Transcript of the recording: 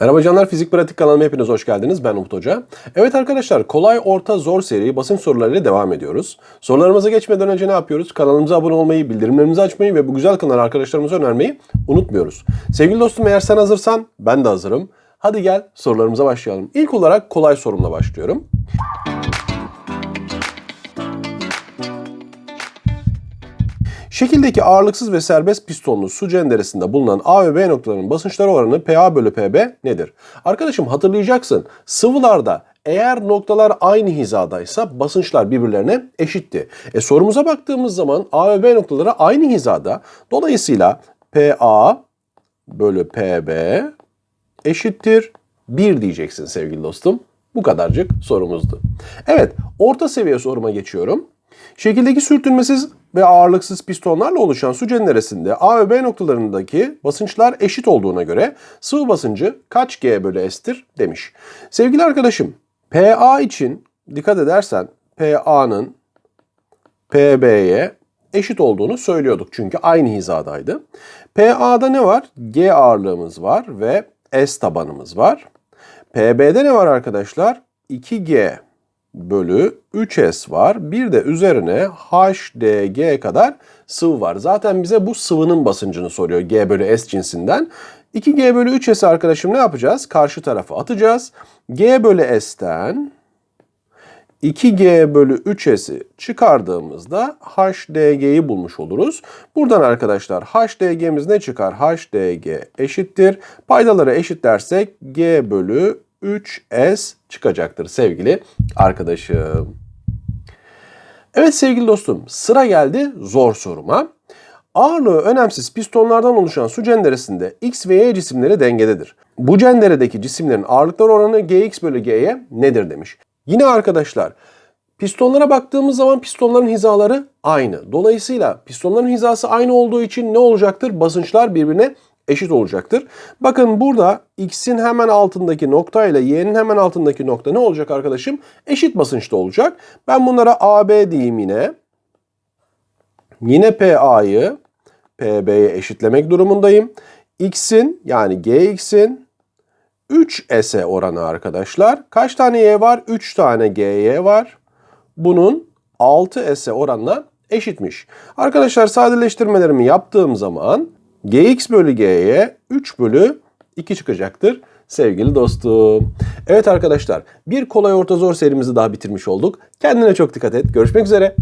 Merhaba canlar, Fizik Pratik kanalıma hepiniz hoş geldiniz. Ben Umut Hoca. Evet arkadaşlar, kolay, orta, zor seri basınç sorularıyla devam ediyoruz. Sorularımıza geçmeden önce ne yapıyoruz? Kanalımıza abone olmayı, bildirimlerimizi açmayı ve bu güzel kanalı arkadaşlarımıza önermeyi unutmuyoruz. Sevgili dostum eğer sen hazırsan, ben de hazırım. Hadi gel sorularımıza başlayalım. İlk olarak kolay sorumla başlıyorum. Şekildeki ağırlıksız ve serbest pistonlu su cenderesinde bulunan A ve B noktalarının basınçları oranı PA bölü PB nedir? Arkadaşım hatırlayacaksın sıvılarda eğer noktalar aynı hizadaysa basınçlar birbirlerine eşitti. E sorumuza baktığımız zaman A ve B noktaları aynı hizada. Dolayısıyla PA bölü PB eşittir 1 diyeceksin sevgili dostum. Bu kadarcık sorumuzdu. Evet, orta seviye soruma geçiyorum. Şekildeki sürtünmesiz ve ağırlıksız pistonlarla oluşan su cenderesinde A ve B noktalarındaki basınçlar eşit olduğuna göre sıvı basıncı kaç G bölü S'tir demiş. Sevgili arkadaşım, PA için dikkat edersen PA'nın PB'ye eşit olduğunu söylüyorduk çünkü aynı hizadaydı. PA'da ne var? G ağırlığımız var ve S tabanımız var. PB'de ne var arkadaşlar? 2G bölü 3S var. Bir de üzerine HDG kadar sıvı var. Zaten bize bu sıvının basıncını soruyor G bölü S cinsinden. 2G bölü 3S arkadaşım ne yapacağız? Karşı tarafa atacağız. G bölü S'ten 2G bölü 3S'i çıkardığımızda HDG'yi bulmuş oluruz. Buradan arkadaşlar HDG'miz ne çıkar? HDG eşittir. Paydaları eşitlersek G bölü 3S çıkacaktır sevgili arkadaşım. Evet sevgili dostum sıra geldi zor soruma. Ağırlığı önemsiz pistonlardan oluşan su cenderesinde X ve Y cisimleri dengededir. Bu cenderedeki cisimlerin ağırlıkları oranı Gx bölü G'ye nedir demiş. Yine arkadaşlar pistonlara baktığımız zaman pistonların hizaları aynı. Dolayısıyla pistonların hizası aynı olduğu için ne olacaktır? Basınçlar birbirine eşit olacaktır. Bakın burada x'in hemen altındaki nokta ile y'nin hemen altındaki nokta ne olacak arkadaşım? Eşit basınçta olacak. Ben bunlara AB diyeyim yine. Yine PA'yı PB'ye eşitlemek durumundayım. X'in yani GX'in 3S'e oranı arkadaşlar. Kaç tane Y var? 3 tane GY var. Bunun 6S'e oranla eşitmiş. Arkadaşlar sadeleştirmelerimi yaptığım zaman Gx bölü G'ye 3 bölü 2 çıkacaktır sevgili dostum. Evet arkadaşlar bir kolay orta zor serimizi daha bitirmiş olduk. Kendine çok dikkat et. Görüşmek üzere.